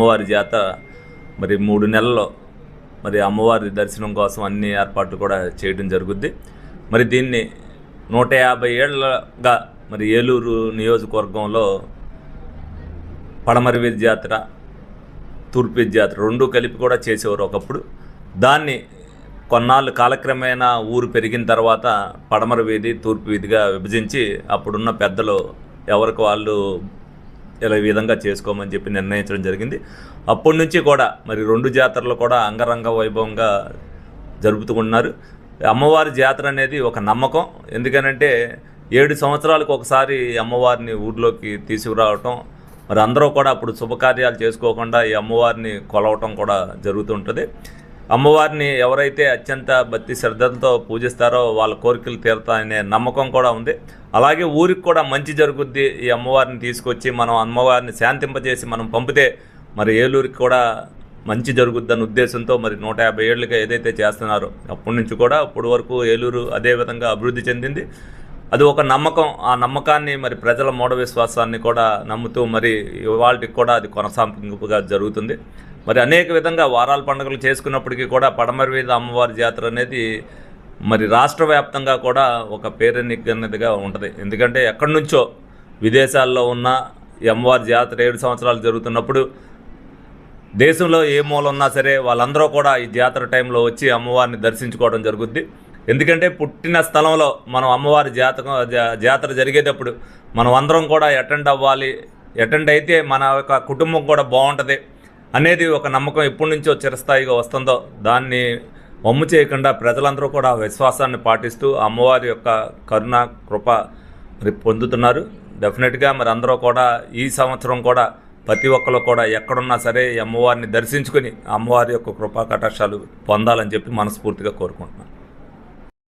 అమ్మవారి జాతర మరి మూడు నెలల్లో మరి అమ్మవారి దర్శనం కోసం అన్ని ఏర్పాట్లు కూడా చేయడం జరుగుద్ది. మరి దీన్ని నూట యాభై ఏళ్ళగా మరి ఏలూరు నియోజకవర్గంలో పడమరివీధి జాతర తూర్పు జాతర రెండు కలిపి కూడా చేసేవారు ఒకప్పుడు. దాన్ని కొన్నాళ్ళు కాలక్రమేణా ఊరు పెరిగిన తర్వాత పడమర వీధి తూర్పు వీధిగా విభజించి అప్పుడున్న పెద్దలు ఎవరికి వాళ్ళు ఇలా ఈ విధంగా చేసుకోమని చెప్పి నిర్ణయించడం జరిగింది. అప్పటి నుంచి కూడా మరి రెండు జాతరలు కూడా అంగరంగ వైభవంగా జరుపుతున్నారు అమ్మవారి జాతర అనేది ఒక నమ్మకం. ఎందుకనంటే ఏడు సంవత్సరాలకు ఒకసారి అమ్మవారిని ఊర్లోకి తీసుకురావటం మరి అందరూ కూడా అప్పుడు శుభకార్యాలు చేసుకోకుండా ఈ అమ్మవారిని కొలవటం కూడా జరుగుతుంటుంది అమ్మవారిని ఎవరైతే అత్యంత భక్తి శ్రద్ధలతో పూజిస్తారో వాళ్ళ కోరికలు తీరుతాయనే నమ్మకం కూడా ఉంది. అలాగే ఊరికి కూడా మంచి జరుగుద్ది ఈ అమ్మవారిని తీసుకొచ్చి మనం అమ్మవారిని శాంతింపజేసి మనం పంపితే మరి ఏలూరికి కూడా మంచి జరుగుద్దన్న ఉద్దేశంతో మరి నూట యాభై ఏళ్ళుగా ఏదైతే చేస్తున్నారో అప్పటి నుంచి కూడా అప్పటి వరకు ఏలూరు అదే విధంగా అభివృద్ధి చెందింది. అది ఒక నమ్మకం. ఆ నమ్మకాన్ని మరి ప్రజల మూఢ విశ్వాసాన్ని కూడా నమ్ముతూ మరి ఇవాళకి కూడా అది కొనసాగింపుగా జరుగుతుంది. మరి అనేక విధంగా వారాల పండుగలు చేసుకున్నప్పటికీ కూడా పడమరి వీధి అమ్మవారి జాతర అనేది మరి రాష్ట్ర వ్యాప్తంగా కూడా ఒక పేరెన్నికన్నదిగా ఉంటుంది. ఎందుకంటే ఎక్కడి నుంచో విదేశాల్లో ఉన్న అమ్మవారి జాతర ఏడు సంవత్సరాలు జరుగుతున్నప్పుడు దేశంలో ఏ మూల ఉన్నా సరే వాళ్ళందరూ కూడా ఈ జాతర టైంలో వచ్చి అమ్మవారిని దర్శించుకోవడం జరుగుద్ది. ఎందుకంటే పుట్టిన స్థలంలో మనం అమ్మవారి జాతకం జా- జాతర జరిగేటప్పుడు మనం అందరం కూడా అటెండ్ అవ్వాలి. అటెండ్ అయితే మన యొక్క కుటుంబం కూడా బాగుంటుంది అనేది ఒక నమ్మకం ఎప్పటి నుంచో చిరస్థాయిగా వస్తుందో దాన్ని వమ్ము చేయకుండా ప్రజలందరూ కూడా విశ్వాసాన్ని పాటిస్తూ అమ్మవారి యొక్క కరుణ కృప మరి పొందుతున్నారు. డెఫినెట్గా మరి అందరూ కూడా ఈ సంవత్సరం కూడా ప్రతి ఒక్కరు కూడా ఎక్కడున్నా సరే అమ్మవారిని దర్శించుకుని అమ్మవారి యొక్క కృపా కటాక్షాలు పొందాలని చెప్పి మనస్ఫూర్తిగా కోరుకుంటున్నాను.